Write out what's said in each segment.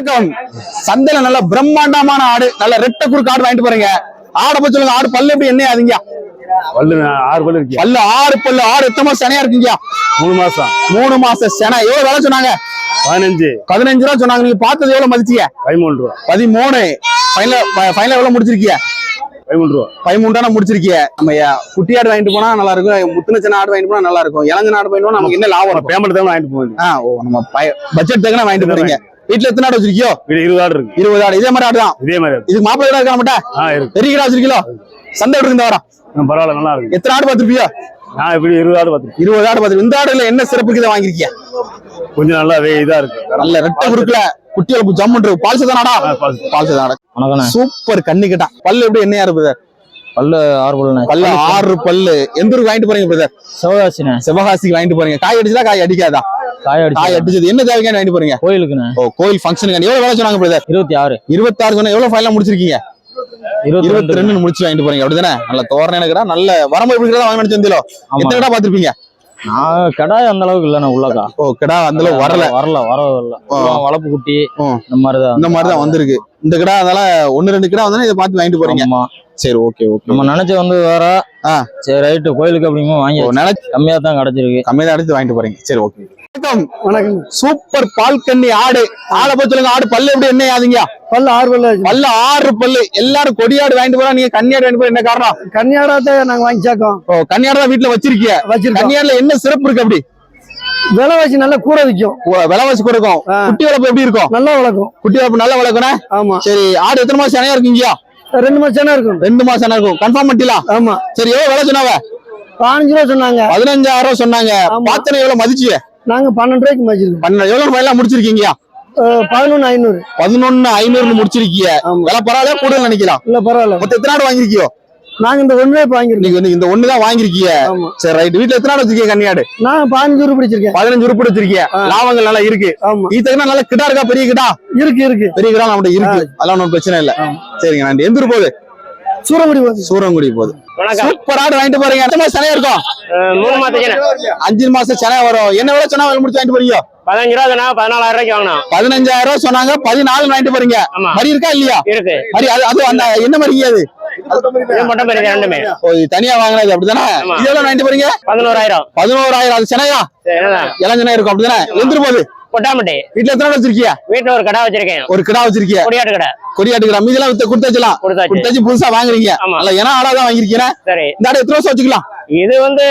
வணக்கம். சந்தையில நல்ல பிரம்மாண்டமான ஆடு நல்ல ரெட்ட குறுக்கு ஆடு வாங்கிட்டு போறீங்க. ஆடை பத்தி சொல்லுங்க ஆடு பல்லு எப்படி என்ன ஆகுதுங்க பல்லு ஆறு பல்லு இருக்கு. பல்லு ஆறு பல்லு ஆடு எத்தனை மாசம் சனையா இருக்குங்க மூணு மாசம். மூணு மாசம் செனை. எவ்வளவு விலை சொன்னாங்க? பதினஞ்சு. பதினஞ்சு ரூபா சொன்னாங்க. நீங்க பார்த்தது எவ்வளவு மதிச்சீங்க? பதிமூணு ரூபா. பதிமூணு. ஃபைனல் ஃபைனல் எவ்வளவு முடிச்சிருக்கீங்க பதிமூணு ரூபா. பதிமூணு தானே முடிச்சிருக்கீங்க நம்ம குட்டி ஆடு வாங்கிட்டு போனா நல்லா இருக்கும். முத்துன சின்ன ஆடு வாங்கிட்டு போனா நல்லா இருக்கும். இளஞ்ச ஆடு வாங்கிட்டு போனா நமக்கு என்ன லாபம் பேமெண்ட் தான் வாங்கிட்டு ஓ நம்ம பட்ஜெட் தக்கன வாங்கிட்டு போறீங்க? வீட்டுல எத்தனை ஆடு வச்சிருக்கியோ? இருபது ஆடு இருக்கு. இருபது ஆடு. இதே மாதிரி ஆடு தான் இதே மாதிரி இருக்கு இதுக்கு மாப்பிள்ளை இருக்கா இருக்கு. பெரிய கடை வச்சிருக்கீங்களோ சந்தை எப்படி இந்த வாரம் ஆ, பரவாயில்ல நல்லா இருக்கு. எத்தனை ஆடு பார்த்திருப்பியோ? நான் இப்படி இருபது ஆடு பார்த்துருக்கேன். இருபது ஆடு பார்த்து இந்த ஆடுல என்ன சிறப்பு இதை வாங்கிருக்கீங்க கொஞ்சம் நல்லா இதா இருக்கு. நல்ல ரெட்டை குறுக்குல குட்டி வளர்ப்பு ஜம்முன்று பால் சதானாடா ஆ, பால் பால் சதானா வணக்கண்ணே சூப்பர் கண்ணு கிட்டான் பல்லு எப்படி என்னையா இருக்குது பல்லு ஆறு பல்லுண்ணே பல்லு ஆறு பல்லு. எந்த ஊருக்கு வாங்கிட்டு போறீங்க பிரதர் சிவகாசிண்ணே. சிவகாசிக்கு வாங்கிட்டு போறீங்க. காய் அடிச்சதா காய் அடிக்காதா? காய் காய் அடிச்சு அடிச்சது. என்ன தேவைக்கான போறீங்க? கோயிலுக்குண்ணே. ஓ கோயில் ஃபங்க்ஷனுக்கு எவ்வளவு வேலை சொன்னாங்க பிரதர் இருபத்தி ஆறு இருபத்தாறு சொன்னா எவ்வளவு ஃபைனல் முடிச்சிருக்கீங்க? இருபத்தி இருபத்தி ரெண்டு முடிச்சு வாங்கிட்டு போறீங்க. அப்படிதானே? நல்ல தோரணை எனக்குடா. நல்ல வரம்பு எப்படி வாங்கி வந்திலோ ஆமா எத்தனை கடை பாத்திருப்பீங்க நான் கடாய் அந்த அளவுக்கு இல்லண்ணே உள்ளக்கா. ஓ கடா அந்த அளவு வரல. வரல வரல. வளப்பு குட்டி. இந்த மாதிரிதான். இந்த மாதிரிதான் வந்திருக்கு. இந்த கடை அதனால ஒன்னு ரெண்டு கடை வந்தா இதை பார்த்து வாங்கிட்டு போறீங்க. சரி ஓகே ஓகே நம்ம நினைச்ச வந்து வேற. சரி ரைட்டு கோயிலுக்கு அப்படிங்கும்போது வாங்கி நினைச்சு கம்மியா தான் கிடைச்சிருக்கு. கம்மியா தான் எடுத்து வாங்கிட்டு போறீங்க. சரி ஓகே வணக்கம். வணக்கம். சூப்பர் பால் கண்ணி ஆடு. ஆடை பத்தி சொல்லுங்க ஆடு பல்லு எப்படி என்ன ஆகுதுங்க பல்ல ஆறு பல்ல. பல்லு ஆறு பல்லு. எல்லாரும் கொடியாடு வாங்கிட்டு போறா நீங்க கன்னியாடு வாங்கிட்டு போற என்ன காரணம்? கன்னியாடாத்தை நாங்க வாங்கி சேர்க்கோம் ஓ கன்னியாடு தான் வீட்டுல வச்சிருக்கீங்க வச்சிருக்கோம். கன்னியாடுல என்ன சிறப்பு இருக்கு அப்படி? விலை வச்சு நல்லா கூற விற்கும் ஓ, விலை வச்சு கொடுக்கும். குட்டி வளர்ப்பு எப்படி இருக்கும்? நல்லா வளர்க்கும். குட்டி வளர்ப்பு நல்ல வளர்க்கணும் ஆமா. சரி ஆடு எத்தனை மாசம் சனையா இருக்குங்கயா ரெண்டு மாசம் சென்னை இருக்கும். ரெண்டு மாசம் சனை இருக்கும். கன்ஃபார்ம் பண்ணிக்கலாம் ஆமா. சரி எவ்வளவு விலை சொன்னாவ பதினஞ்சு ரூபா சொன்னாங்க. பதினஞ்சாயிரம் ரூபாய் சொன்னாங்க. பாத்தனை எவ்வளவு மதிச்சிய நாங்க பன்னெண்டு ரூபாய்க்கு மதிச்சிருக்கோம் பன்னெண்டு எவ்வளவு ஃபைனலா முடிச்சிருக்கீங்கயா பதினொன்னு ஐநூறு. பதினொன்னு ஐநூறுன்னு முடிச்சிருக்கீங்க. விலை பரவாயில்ல கூடுதல் நினைக்கலாம். இல்ல பரவாயில்ல. மொத்தம் எத்தனை ஆடு வாங்கிருக்கியோ நாங்க இந்த ரூபாய் வாங்கிருக்கோம் இந்த வாங்கிருக்கீங்க ஆமா. சரி ரைட் வீட்டுல எத்தனை ஆடு வச்சிருக்கீங்க கன்னியாடு நான் பதினஞ்சு ரூபாய் பிடிச்சிருக்கேன் பதினஞ்சு உருப்படி வச்சிருக்கீங்க ஆ. லாபங்கள் நல்லா இருக்கு. ஈத்தக்குனா நல்ல கிட்டா இருக்கா பெரிய கிட்டா இருக்கு இருக்கு. பெரிய கிட்டா நம்மகிட்ட இருக்கு. அதெல்லாம் ஒன்றும் பிரச்சனை இல்ல. சரிங்க நன்றி. எந்த ஊர் போகுது? சூரங்குடி வந்து சூரங்குடி போகுது. சூப்பர் ஆடு வாங்கிட்டு போறீங்க. எத்தனை மாசம் சனையா இருக்கும்? மூணு மாசத்துக்கு அஞ்சு மாசம் சனை வரும். என்ன விலை சொன்னா முடிச்சு வாங்கிட்டு போறீங்க? பதினஞ்சு ரூபா தானே பதினாலாயிரம் ரூபாய்க்கு வாங்கினோம் பதினஞ்சாயிரம் ரூபாய் சொன்னாங்க. பதினாலு வாங்கிட்டு போறீங்க. மரி இருக்கா இல்லையா? இருக்கு. மரி அது அது அந்த என்ன மரிங்க அது தனியா வாங்கினது அப்படிதானே? எவ்வளவு வாங்கிட்டு போறீங்க? பதினோராயிரம். பதினோராயிரம். அது சென்னையா? இளஞ்சனா இருக்கும் அப்படிதானே? எந்திரு போகுது கொட்டாம்பட்டி வீட்டுல எத்தனை வச்சிருக்கியா? வீட்டுல ஒரு கடை வச்சிருக்கேன். ஒரு கிடா வச்சிருக்கிய? கொடியாட்டு கடை. கொடியாட்டுக்கிற மீதெல்லாம் வித்து கொடுத்தாச்சுலாம் கொடுத்தாச்சு கொடுத்தாச்சு புதுசா வாங்குறீங்க. ஆமா. ஏன்னா ஆடாதான் வாங்கிருக்கீங்க சரி. இந்த ஆடு எத்தனை வருஷம் வச்சுக்கலாம்? இது வந்து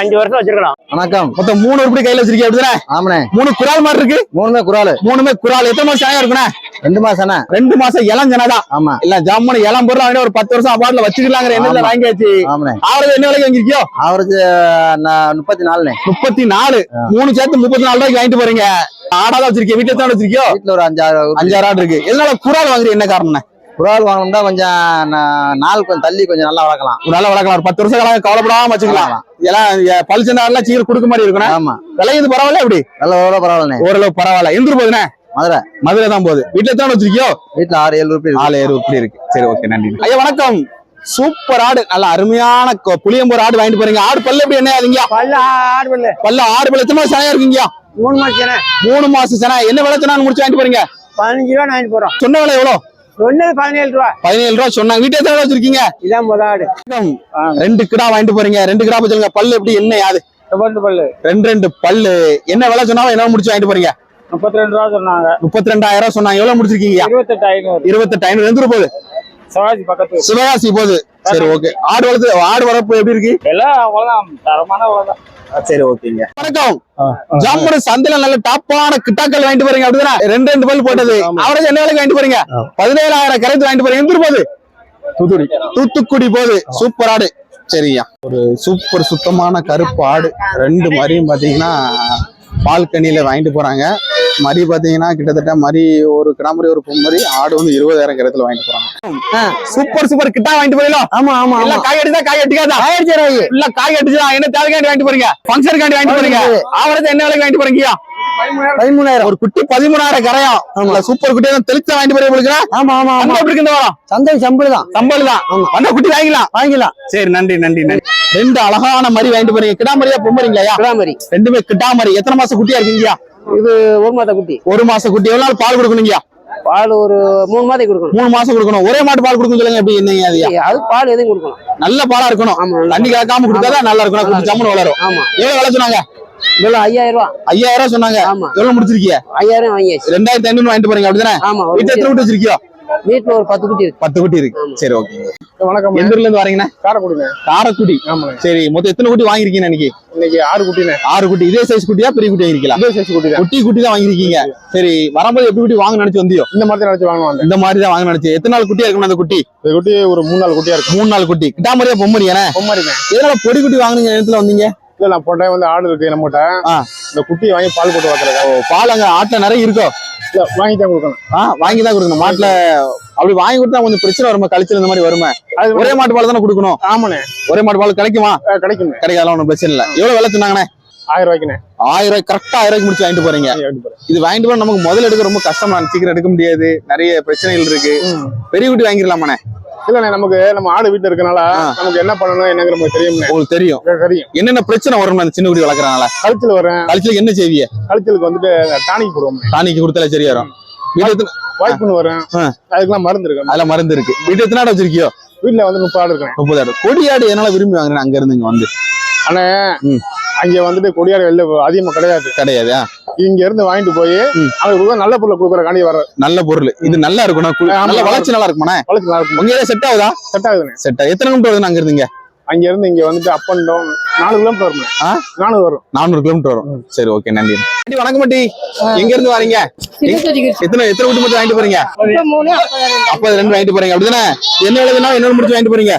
அஞ்சு வருஷம் வச்சிருக்கலாம். வணக்கம். மொத்தம் மூணு உருப்படி கையில வச்சிருக்கீங்க அப்படிதானே? ஆமாண்ணே. மூணு குரால் மாதிரி இருக்கு. மூணுமே குராலு. மூணுமே குரால். எத்தனை மாசம் சனையா இருக்குண்ணே? ரெண்டு மாசம்ண்ணே ரெண்டு மாசம் இளஞ்சனதான். ஆமா. இல்ல ஜம்முன்னு இளம் பொருள் ஒரு பத்து வருஷம் அப்பாட்ல வச்சுக்கலாங்கிற ஆமா. வாங்கியாச்சு. ஆவரேஜ் என்ன விலைக்கு வாங்கிருக்கியோ அவருக்கு நான் முப்பத்தி நாலுண்ணே. முப்பத்தி நாலு. மூணு சேர்த்து முப்பத்தி நாலு ரூபாய்க்கு வாங்கிட்டு போறீங்க. ஆடாதான் வச்சிருக்கீங்க வீட்டுல எத்தனை வச்சிருக்கியோ? வீட்டுல ஒரு அஞ்சாறு அஞ்சாறு ஆடு இருக்கு. எதனால குரால் வாங்குறீங்க என்ன காரணம் குரால் வாங்கணும்னா கொஞ்சம் நா- நாள் கொஞ்சம் தள்ளி கொஞ்சம் நல்லா வளர்க்கலாம். ஒரு நல்ல வளர்க்கலாம். ஒரு பத்து வருஷம் காலம் கவலைப்படாம வச்சுக்கலாம். எல்லாம் ஆடுலாம் சீக்கிரம் கொடுக்க மாதிரி இருக்கணும் ஆமா. விலையுது பரவாயில்ல எப்படி? நல்ல விவரம் பரவாயில்லண்ணே. ஓரளவு பரவாயில்ல. எந்திரு போகுதுண்ணே மதுரை. மதுரை தான் போகுது. வீட்டுல எத்தனை வச்சிருக்கியோ? வீட்டுல ஆறு ஏழு ரூபாய் ஆளு ஏறு இப்படி இருக்கு. சரி ஓகே நன்றி. ஐயா வணக்கம். சூப்பர் ஆடு. நல்ல அருமையான கொ- புளியம்பூர் ஆடு வாங்கிட்டு போறீங்க. ஆடு பல்லு எப்படி என்ன ஆகுதுங்க பல்ல ஆறு பல்ல. பல்லு ஆறு பல்லு. எத்தனை சனையா இருக்கீங்க மூணு மாசம் மூணு மாசம் சனை என்ன விலை சொன்னா முடிச்சு வாங்கிட்டு போறீங்க? பதினஞ்சு ரூபா வாங்கிட்டு போறோம். சொன்ன விலை எவ்வளவு ஒன்னு பதினேழு ரூபா. பதினேழு ரூபா சொன்னாங்க. வீட்டுல எத்தனை வச்சிருக்கீங்க? இதான் முத ஆடு. ரெண்டு கிடா வாங்கிட்டு போறீங்க. ரெண்டு கிடா சொல்லுங்க பல்லு எப்படி? என்ன யாது? பல்லு பல்லு. ரெண்டு ரெண்டு பல்லு. என்ன விலை சொன்னாலும் என்ன முடிச்சு வாங்கிட்டு போறீங்க? முப்பத்தி ரெண்டு ரூபா சொன்னாங்க. முப்பத்தி ரெண்டாயிரம் சொன்னாங்க. எவ்வளவு முடிச்சிருக்கீங்க? இருபத்தெட்டு ஐநூறு. இருபத்தெட்டு ஐநூறு. எந்த போகுது? சிவாஜி பக்கத்து சிவகாசி போகுது. சரி ஓகே ஆடு வளர்த்து ஆடு வளர்ப்பு எப்படி இருக்கு? எல்லாம் அவ்வளவுதான். தரமான அவ்வளவுதான் சரி ஓகேங்க. வணக்கம். ஜாம்பூர் சந்தையில நல்ல டாப்பான கிட்டாக்கள் வாங்கிட்டு போறீங்க அப்படிதானே? ரெண்டு ரெண்டு பல் போட்டது. அவரேஜ் என்ன வேலைக்கு வாங்கிட்டு போறீங்க? பதினேழாயிரம் கரைத்து வாங்கிட்டு போறீங்க. எந்த போகுது? தூத்துக்குடி. தூத்துக்குடி போகுது. சூப்பர் ஆடு. சரியா ஒரு சூப்பர் சுத்தமான கருப்பு ஆடு. ரெண்டு மரியும் பாத்தீங்கன்னா பால்கனியில வாங்கிட்டு போறாங்க. மரி பாத்தீங்கன்னா கிட்டத்தட்ட மரி ஒரு கிடாமரி ஒரு பொம்மரி ஆடு வந்து இருபதாயிரம் கிரத்துல வாங்கிட்டு போறாங்க. சூப்பர் சூப்பர் கிட்டா வாங்கிட்டு போறீங்களா? ஆமா ஆமா இல்ல காய் அடிச்சா காய் அடிக்காதா இல்ல காய் அடிச்சா என்ன தேவைக்காண்டி வாங்கிட்டு போறீங்க? ஃபங்க்ஷனுக்காண்டி வாங்கிட்டு போறீங்க? ஆவரேஜ் என்ன விலைக்கு வாங்கிட்டு போறீங்க பதிமூணாயிரம். ஒரு குட்டி பதிமூணாயிரம் கரையாம் இல்ல சூப்பர் குட்டி தான் தெளிச்சா வாங்கிட்டு போறீங்க உங்களுக்கு ஆமா ஆமா ஆமா. எப்படி இந்த வாரம்? சந்தை சம்பளம் தான். சம்பல் தான். ஆமா. வந்த குட்டி வாங்கிக்கலாம். வாங்கிக்கலாம். சரி நன்றி நன்றி நன்றி. ரெண்டு அழகான மரி வாங்கிட்டு போறீங்க. கிடாமரியா பொம்மரிங்களா கிடாமரி ரெண்டுமே கிட்டாமரி எத்தனை மாசம் குட்டியா இருக்கீங்க இது ஒரு மாத குட்டி. ஒரு மாசம் குட்டி. எவ்வளவு நாள் பால் கொடுக்கணுங்க பால் ஒரு மூணு மாதம் கொடுக்கணும். மூணு மாசம் கொடுக்கணும். ஒரே மாட்டு பால் கொடுக்கணும் சொல்லுங்க எப்படி என்னங்க அது? அது பால் எதுவும் கொடுக்கணும். நல்ல பாலா இருக்கணும். ஆமா தண்ணி கலக்காம கொடுத்தாதான் நல்லா இருக்கணும். குட்டி ஜம்முன்னு வளரும். ஆமா. எவ்வளவு விலை சொன்னாங்க? இவ்வளவு ஐயாயிரம் ரூபா. ஐயாயிரம் சொன்னாங்க. ஆமா. எவ்வளவு முடிச்சிருக்கீங்க ஐயாயிரம் வாங்கியாச்சு. ரெண்டாயிரத்தி ஐநூறு வாங்கிட்டு போறீங்க அப்படிதானே? ஆமா வீட்டுல எத்தனை குட்டி வச்சிருக்கியோ? வீட்டுல ஒரு பத்து குட்டி இருக்கு. பத்து குட்டி இருக்கு. சரி ஓகே வணக்கம் எந்த ஊர்ல இருந்து வரீங்கண்ணா? காரைக்குடிண்ணே. காரக்குடி. ஆமாண்ணே. சரி மொத்தம் எத்தனை குட்டி வாங்கிருக்கீங்க இன்னைக்கு இன்னைக்கு ஆறு குட்டிண்ணே. ஆறு குட்டி. இதே சைஸ் குட்டியா பெரிய குட்டி வாங்கிருக்கலாம் இதே சைஸ் குட்டி குட்டி குட்டி தான் வாங்கிருக்கீங்க சரி வரும்போது எப்படி குட்டி வாங்க நினைச்சு வந்தியோ? இந்த மாதிரி தான் நினைச்சு வாங்குவாங்க இந்த மாதிரி தான் வாங்க நினைச்சு. எத்தனை நாள் குட்டியா இருக்கணும் அந்த குட்டி? இந்த குட்டி ஒரு மூணு நாலு குட்டியா இருக்கும். மூணு நாள் குட்டி. கிட்டாமரியா பொம்மரியானே பொம்மாரிங்க எதனால பொடி குட்டி வாங்குனீங்க நேரத்துல வந்தீங்க? இல்ல நான் போட்டேன். வந்து ஆடு இருக்கு நம்மகிட்ட ஆ. இந்த குட்டியை வாங்கி பால் போட்டு ஓ, பால் அங்க ஆட்டுல நிறைய இருக்கோ? வாங்கி தான் கொடுக்கணும். ஆ வாங்கி தான் கொடுக்கணும். மாட்டுல அப்படி வாங்கி கொடுத்தா கொஞ்சம் பிரச்சனை வருமா? கழிச்சல் இந்த மாதிரி வருமே? அது ஒரே மாட்டு பால் தானே கொடுக்கணும்? ஆமாண்ணே. ஒரே மாட்டு பால் கிடைக்குமா? அஹ் கிடைக்குண்ணே கிடைக்காத ஒன்றும் பிரச்சனை இல்லை. எவ்வளவு விலை சொன்னாங்கண்ணே? ஆயிரம் ரூபாய்க்குண்ணே. ஆயிரம் ரூபாய் கரெக்டா ஆயிரம் ரூபாய்க்கு முடிச்சு வாங்கிட்டு போறீங்க. இது வாங்கிட்டு போனா நமக்கு முதல்ல எடுக்க ரொம்ப கஷ்டமா சீக்கிரம் எடுக்க முடியாது. நிறைய பிரச்சனைகள் இருக்கு. பெரிய குட்டி வாங்கிடலாமாண்ணே? இல்லண்ணே நமக்கு நம்ம ஆடு வீட்டுல இருக்கனால. நமக்கு என்ன பண்ணணும் என்னங்கிற நமக்கு தெரியும்ண்ணே. உங்களுக்கு தெரியும். தெரியும். என்னென்ன பிரச்சனை வரும் அந்த சின்ன குட்டி வளர்க்குறாங்களா கழுத்துல வரேன் கழிச்சலுக்கு என்ன செய்விய கழுத்தலுக்கு வந்துட்டு டானிக் போடுவோம் டானிக்கு கொடுத்தாலே சரியா வரும். வீட்டு வாய்ப்புன்னு வரேன் ஆ. அதுக்கெல்லாம் மருந்து இருக்கு. அதுல மருந்து இருக்கு. வீட்டு எத்தனை ஆடு வச்சிருக்கியோ? வீட்டுல வந்து முப்பது ஆடு இருக்கேன் முப்பது ஆடு. கொடியாடு என்னால விரும்பி வாங்குறேன் அங்க இருந்து இங்க வந்து. ம். அங்க வந்துட்டு கொடியாடு வெளில அதிகமா கிடையாது. கிடையாது. இங்க இருந்து வாங்கிட்டு போய். அவங்களுக்கு நல்ல பொருளை கொடுக்குற காண்டி வர நல்ல பொருள். இது நல்லா இருக்கணும். நல்ல வளர்ச்சி நல்லா இருக்குமாண்ணே? வளர்ச்சி நல்லா இருக்கும். உங்க செட் ஆகுதா? செட் ஆகுதுண்ணே. செட் ஆகுது. எத்தனை கிலோமீட்டர் வருதுண்ணா அங்க இருந்துங்க அங்க இருந்து இங்க வந்துட்டு அப் அண்ட் டவுன் நாலு கிலோமீட்டர் வரும் ஆ? நானூறு வரும். நானூறு கிலோமீட்டர் வரும். சரி ஓகே நன்றி. வணக்கம் பாட்டி எங்க இருந்து வரீங்க எத்தனை எத்தனை வீட்டு மட்டும் வாங்கிட்டு போறீங்க? அப்ப ரெண்டு வாங்கிட்டு போறீங்க. அப்படிதானே? என்ன எழுதுனா என்ன முடிச்சு வாங்கிட்டு போறீங்க?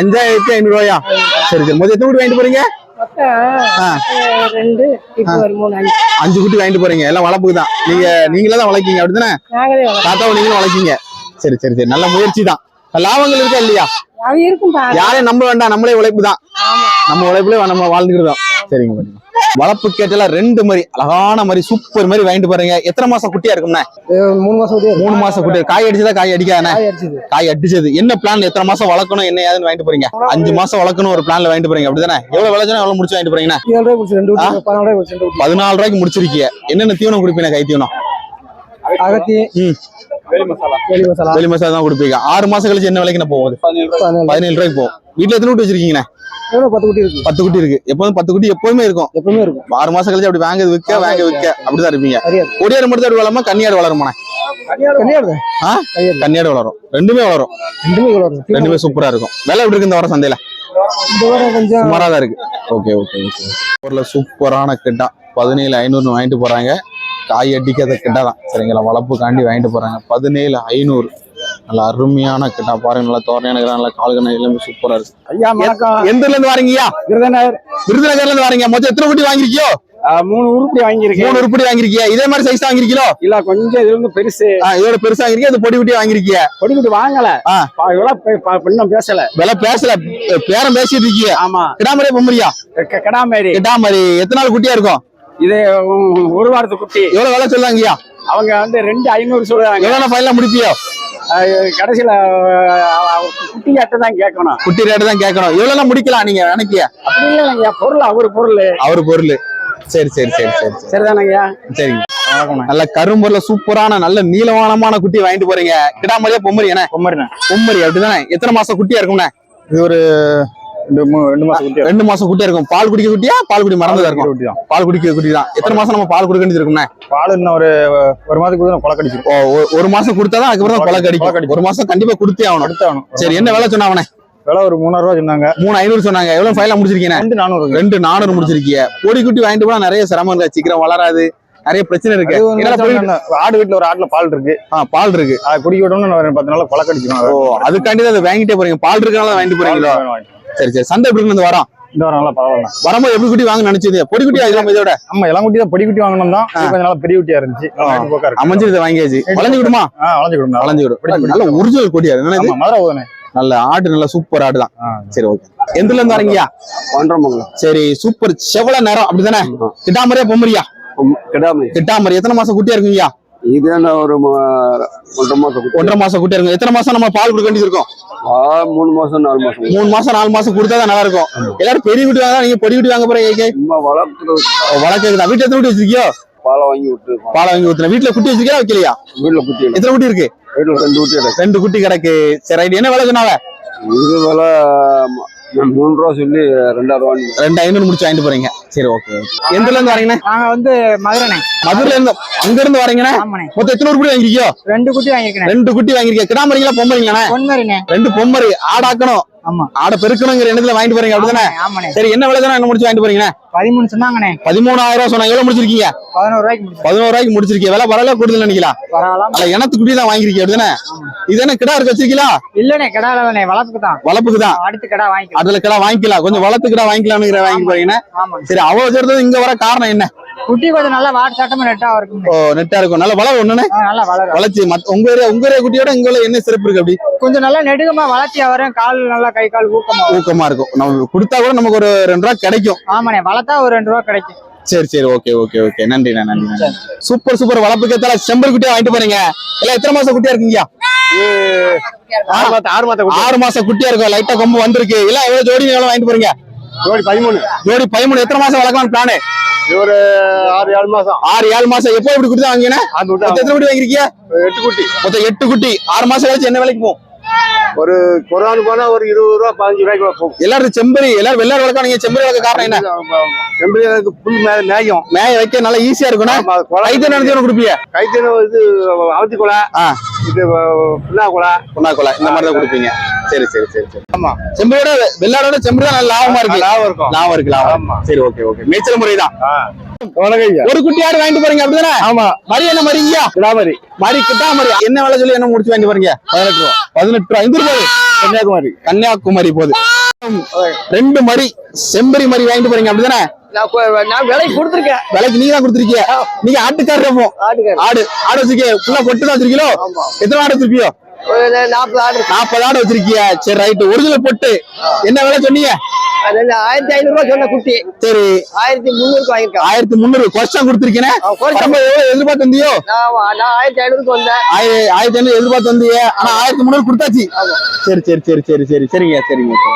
அஞ்சாயிரத்தி ஐநூறு ரூபாயா சரி சரி. முதல் எத்தனை வீட்டு வாங்கிட்டு போறீங்க? அஞ்சு. குட்டி வாங்கிட்டு போறீங்க. எல்லாம் வளர்ப்புக்கு தான். நீங்க நீங்களே தான் வளர்க்கீங்க அப்படிதானே? நாங்களே வளர்க்கோம். தாத்தாவை நீங்களும் வளர்க்கீங்க. சரி சரி சரி. நல்ல முயற்சி தான். லாபங்கள் இருக்கா இல்லையா? யாரையும் நம்ப வேண்டாம். நம்மளே உழைப்பு தான் நம்ம உழைப்புல நம்ம வாழ்ந்துக்கிட்டோம் சரிங்க பாட்டி வளர்ப்பு கேட்டல ரெண்டு மாதிரி அழகான மாதிரி சூப்பர் மாதிரி வாங்கிட்டு போறீங்க. எத்தனை மாசம் குட்டியா இருக்கும்ண்ணே? மூணு மாசம் மூணு மாசம் குட்டி காய் அடிச்சதா? காய் அடிக்காதானே காய் அடிச்சது. என்ன பிளான் எத்தனை மாசம் வளர்க்கணும்? என்ன ஏதுன்னு வாங்கிட்டு போறீங்க? அஞ்சு மாசம் வளர்க்கணும் ஒரு பிளான்ல வாங்கிட்டு போறீங்க. அப்படிதானே? எவ்வளவு விளைச்சா எவ்வளவு முடிச்சு வாங்கிட்டு ஊட்டி பதினாலு ரூபாய்க்கு முடிச்சிருக்கீங்க. என்னென்ன தீவனம் கொடுப்பீங்க? கை தீவனம்? அகத்தி. வெளி மசாலா வெளி மசாலா தான் கொடுப்பீங்க. ஆறு மாசம் கழிச்சு என்ன விலைக்கு போகுது? பதினேழு ரூபாய்க்கு. போகும் வீட்டுல எத்தனை குட்டி வச்சிருக்கீங்கண்ணே? எவ்வளவு? பத்து குட்டி இருக்கு. பத்து குட்டி இருக்கு. எப்போதும் பத்து குட்டி எப்போதுமே இருக்கும். எப்பவுமே இருக்கும். ஆறு மாசம் கழிச்சு அப்படி வாங்க விற்க வாங்க விற்க. அப்படிதான் இருப்பீங்க. கொடியாடு மட்டும் தான் வளருமா? கன்னியாடு வளருமாண்ணே? கன்னியாடு. வளரும். ரெண்டுமே வளரும். ரெண்டுமே சூப்பரா இருக்கும். விலை எப்படி இருக்கு இந்த வாரம் சந்தையில? இந்த வாரம் கொஞ்சம் சுமாரா தான் இருக்கு. ஓகே ஓகே ஓகே சூப்பரான கிட்டா. பதினேழு ஐநூறுனு வாங்கிட்டு போறாங்க. காய் அடிக்காத கிட்டா தான். சரிங்களா? வளர்ப்புக்காண்டி வாங்கிட்டு போறாங்க. பதினேழு ஐநூறு. நல்ல அருமையான கிட்டா. பாருங்க நல்லா தோரணையான கிடா, நல்லா கால்கணை எல்லாமே சூப்பரா இருக்கு. ஐயா வணக்கம். எந்த இருந்து வாரீங்கயா விருதுநகர். விருதுநகர்ல இருந்து வாரீங்க. மொத்தம் எத்தனை குட்டி வாங்கிருக்கியோ மூணு உருப்படி வாங்கியிருக்கேன். மூணு உருப்படி வாங்கிருக்கியா இதே மாதிரி சைஸ் வாங்கிருக்கீங்களோ இல்ல கொஞ்சம் இது வந்து பெருசு. இதோட பெருசா வாங்கிருக்கீங்க இது பொடி குட்டியா வாங்கிருக்கிய கொடிக்குட்டி வாங்கல. ஆ. பா- இவ்வளவு பே- பா- இன்னும் பேசல. விலை பேசல. பேரம் பேசிட்டு இருக்கீங்க ஆமா. கிடாமரே பொம்மரியா கடாமேரி. கிடாமரி. எத்தனை நாள் குட்டியா இருக்கும்? இது ஒரு வாரத்து குட்டி. எவ்வளவு விலை சொல்றாங்கய்யா அவங்க வந்து ரெண்டு ஐநூறு சொல்றாங்க. எவ்வளவு ஃபைனலா முடிப்பியோ? கடைசியில குட்டி அட்டை தான் கேட்கணும். குட்டி ரேட்டு தான் கேட்கணும். எவ்வளவு முடிக்கலாம் நீங்க நினைக்கிய? அப்படி இல்லைங்க பொருள் அவர் பொருள். அவரு பொருள். சரி சரி சரி சரி சரி. சரிதானங்கய்யா? சரிங்க. நல்ல கரும்புல சூப்பரான நல்ல நீளவானமான குட்டி வாங்கிட்டு போறீங்க. கிடாமரியா பொம்மரி என்ன பொம்மரிண்ணே. பொம்மரி அப்படிதானே? எத்தனை மாசம் குட்டியா இருக்கும்ண்ணே? இது ஒரு ரெண்டு மாசம் குட்டியா இருக்கும். பால் குடிக்க குட்டியா? பால் குடி மறந்ததா இருக்கும். குட்டி தான் பால் குடிக்க குட்டி தான் எத்தனை மாசம் நம்ம பால் கொடுக்க வேண்டியது பால் இன்னும் ஒரு ஒரு மாதத்துக்கு கொலை கடிச்சிருக்கும் ஒரு- மாசம் கொடுத்தாதான் அதுக்கப்புறம் கொலை கடிக்கும். ஒரு மாசம் கண்டிப்பா கொடுத்தே ஆகணும். அடுத்தாகணும் சரி என்ன விலை சொன்னாவனே விலை ஒரு மூணாயிரம் ரூபா சொன்னாங்க. மூணு ஐநூறு சொன்னாங்க. எவ்வளவு ஃபைனலா முடிச்சிருக்கீங்க ரெண்டு நானூறு ரெண்டு நானூறு முடிச்சிருக்கீங்க. பொடி குட்டி வாங்கிட்டு போனா நிறைய சிரமம் இருக்கு. சீக்கிரம் வளராது. நிறைய பிரச்சனை இருக்கு. ஆடு வீட்டுல ஒரு ஆட்டுல பால் இருக்கு. பால் இருக்கு. அது குடிக்க விடணும்னு பத்து நாள் ஓ அதுக்காண்டி தான் அதை வாங்கிட்டே போறீங்க. பால் இருக்கனால வாங்கிட்டு போறீங்களோ? சரி சரி. சந்தை எப்படி இருக்கு இந்த வாரம்? இந்த வாரம் நல்லா பரவாயில்ல. வரும்போது எப்படி குட்டி வாங்க நினைச்சது பொடி குட்டி அதெல்லாம் இதோட? ஆமா இளம் குட்டி தான். பொடி குட்டி வாங்கணும் தான். கொஞ்சம் நல்லா பெரிய குட்டியா இருந்துச்சு. நல்லா ஆ. ரெண்டு போக்கா இருக்கு. அமைஞ்சு இதை வாங்கியாச்சு. வளைஞ்சு விடுமா? வளைஞ்சு கொடுங்க வளைஞ்சு விடும் நல்ல ஒரிஜினல் கொடியா மதுரை ஓதனே நல்ல ஆடு நல்ல சூப்பர் ஆடு தான். சரி ஓகே எந்த இருந்து வரீங்கயா ஒன்றரை சரி சூப்பர் செவல நேரம் அப்படிதானே? கிட்டாமரியா பொம்மரியா? கிடாமரி. கிட்டாமரி எத்தனை மாசம் குட்டியா இருக்குங்கய்யா? இது என்ன ஒரு ஒன்றரை மாசம் குட்டி. ஒன்றரை மாசம் குட்டியா இருக்கும் எத்தனை மாசம் நம்ம பால் கொடுக்க வேண்டியது இருக்கும் மூணு மாசம் நாலு மாசம் மூணு மாசம் நாலு மாசம் கொடுத்தா தான் நல்லா இருக்கும் எல்லாரும் பெரிய குட்டி வாங்க நீங்க பொடி குட்டி வாங்க போறீங்க சும்மா வளர்த்துறது வளர்க்குறது வீட்டு எத்தனை குட்டி வச்சிருக்கியோ? பாலை வாங்கி விட்டு பாலை வாங்கி ஊத்துன. வீட்டுல குட்டி வச்சிருக்கியா வைக்கலையா? வீட்டுல குட்டி எத்தனை குட்டி இருக்கு? வீட்டுல ரெண்டு குட்டி கிடக்கு. ரெண்டு குட்டி கிடக்கு. சரி என்ன விலை சொன்னாவ இது வில மூணு ரூபா சொல்லி ரெண்டாயிரம் ரெண்டு ஐநூறு முடிச்சு வாங்கிட்டு போறீங்க. சரி ஓகே எந்த இருந்து வரீங்கண்ணே? நாங்க வந்து மதுரைண்ணே. மதுரைல இருந்து அங்க இருந்து வரீங்கண்ணே மொத்தம் எத்தனை குட்டி வாங்கிருக்கியோ? ரெண்டு குட்டி வாங்கியிருக்கேன் ரெண்டு குட்டி வாங்கிருக்கீங்க கிடாமரிங்களா பொம்மரிங்களாண்ணே பொன்மரிண்ணே. ரெண்டு பொம்மரி ஆடாக்கணும். ஆடை பெருக்கணுங்கிற எண்ணத்துல வாங்கிட்டு போறீங்க அப்படிதானே? சரி என்ன விலை தானே என்ன முடிச்சு வாங்கிட்டு போறீங்க? பதிமூணு சொன்னாங்கண்ணே. பதிமூணாயிரம் ரூபாய் சொன்னா எவ்வளவு முடிச்சிருக்கீங்க? பதினோரு ரூபாய்க்கு பதினோரு ரூபாய்க்கு முடிச்சிருக்கீங்க. விலை பரவாயில்ல கூடுதல் நினைக்கலாம் பரவாயில்ல குட்டி தான் வாங்கிருக்கீங்க அப்படிதானே? இது என்ன கிடா இருக்கு வச்சிருக்கீங்களா? இல்லண்ணே கடை இல்லண்ணே வளர்ப்புக்கு தான். வளப்புக்கு தான். அடுத்து கடை வாங்கிக்கலாம். அதுல கிடா வாங்கிக்கலாம். கொஞ்சம் வளர்த்து கிடா வாங்கிக்கலாம்ங்கிற வாங்கி ஆமாங்க சரி அவ்வளவு சேர்த்தது இங்க வர காரணம் என்ன? குட்டி கொஞ்சம் நல்லா வாட்டு சட்டமா நெட்டா இருக்கும் ஓ நெட்டா இருக்கும். நல்ல வளம் ஒண்ணுன்னு நல்லா வளரும். வளர்ச்சி. உங்க ஏரியா உங்க ஏரியா குட்டியோட இங்க என்ன சிறப்பு இருக்கு அப்படி? கொஞ்சம் நல்லா நெடுகமா வளர்ச்சியா வரும் கால் நல்லா கை கால் ஊக்கமா. ஊக்கமா இருக்கும். நம்ம கொடுத்தா கூட நமக்கு ஒரு ரெண்டு ரூபா கிடைக்கும். ஆமாண்ணே வளர்த்தா ஒரு ரெண்டு ரூபா கிடைக்கும். சரி சரி. Okay okay okay. நன்றிண்ணா நன்றி சூப்பர் சூப்பர். வளர்ப்புக்கு ஏத்தால செம்பல் குட்டியா வாங்கிட்டு போறீங்க. எல்லாம் எத்தனை மாசம் குட்டியா இருக்கீங்க ஆறு மாத்த ஆறு மாத்த குட்டி. ஆறு மாசம் குட்டியா இருக்கும். லைட்டா கொம்பு வந்திருக்கு. எல்லாம் எவ்வளவு ஜோடி எவ்வளவு வாங்கிட்டு போறீங்க? ஜோடி பதிமூணு. ஜோடி பதிமூணு. எத்தனை மாசம் வளர்க்கலாம் பிளானு ஒரு ஆறு ஏழு மாசம். ஆறு ஏழு மாசம். எப்போ இப்படி குட்டி தான் வாங்கினா ஆறு மொத்தம் விட்டு எத்தனை குட்டி வாங்கிருக்கீங்க எட்டு குட்டி. மொத்தம் எட்டு குட்டி. ஆறு மாசம் கழிச்சு என்ன விலைக்கு போகும்? ஒரு கொரோனா போனா ஒரு இருபது ரூபா பதினஞ்சு ரூபாய்க்கு போகும் எல்லாரும் செம்பரி எல்லாரும் வெள்ளாடு வளர்க்க நீங்க செம்பரி வளர்க்க காரணம் என்ன? எம்பிளுக்கு புல் மே மேயும். மேய வைக்க நல்லா ஈஸியா இருக்கணும் கைத்து நடந்து கொடுப்பீங்க. கைத்தன இது அவத்தி குலை. இது புண்ணா குலை பொண்ணா கொலை இந்த மாதிரி தான் கொடுப்பீங்க. சரி சரி சரி சரி. ஆமா. செம்பரியோட வெள்ளாடோட செம்பரி தான் நல்ல லாபமா இருக்கு. லாபம் இருக்கும். லாபம் இருக்கு லாபம். சரி ஓகே ஓகே. மேய்ச்சல் முறை தான் ஒரு குட்டி ஆடு வாங்கிட்டு போறீங்க அப்படிதானே? ஆமா. மரி என்ன மரியா கிடாமரி மரி கிட்டா மரி என்ன விலை சொல்லி என்ன முடிச்சு வாங்கிட்டு போறீங்க? பதினெட்டு ரூபா. பதினெட்டு ரூபா. எந்த போகுது கன்னியாகுமரி. கன்னியாகுமரி போகுது. ரெண்டு மரி செம்பரி மரி வாங்கிட்டு போறீங்க அப்படிதானே? நான் விலை கொடுத்துருக்கேன். விலைக்கு நீங்க தான் கொடுத்துருக்கீங்க நீங்க ஆட்டுக்காரப்போ ஆடு. ஆடு வச்சிருக்கீங்க ஃபுல்லா கொட்டு தான் வச்சிருக்கீங்களோ? எத்தனை ஆடு வச்சிருப்பியோ? நாற்பது ஆடு நாற்பது ஆடு வச்சிருக்கீங்க சரி ரைட்டு ஒரிஜினல் பொட்டு. என்ன விலை சொன்னீங்க? ஆயிரத்தி ஐநூறு ரூபாய் சொன்ன குட்டி. சரி. ஆயிரத்தி முந்நூறுக்கு வாங்கியிருக்கேன். ஆயிரத்தி முந்நூறு குறைச்சா- ரொம்ப எவ்வளவு எதிர்பார்த்து வந்தியோ? நான் ஆயிரத்தி ஐநூறுக்கு வந்தேன். ஆயிர- ஆயிரத்தி ஐநூறு எதிர்பார்த்து வந்தீங்க ஆனா ஆயிரத்தி முந்நூறு கொடுத்தாச்சு. சரி சரி சரி சரி சரி சரிங்க சரிங்க.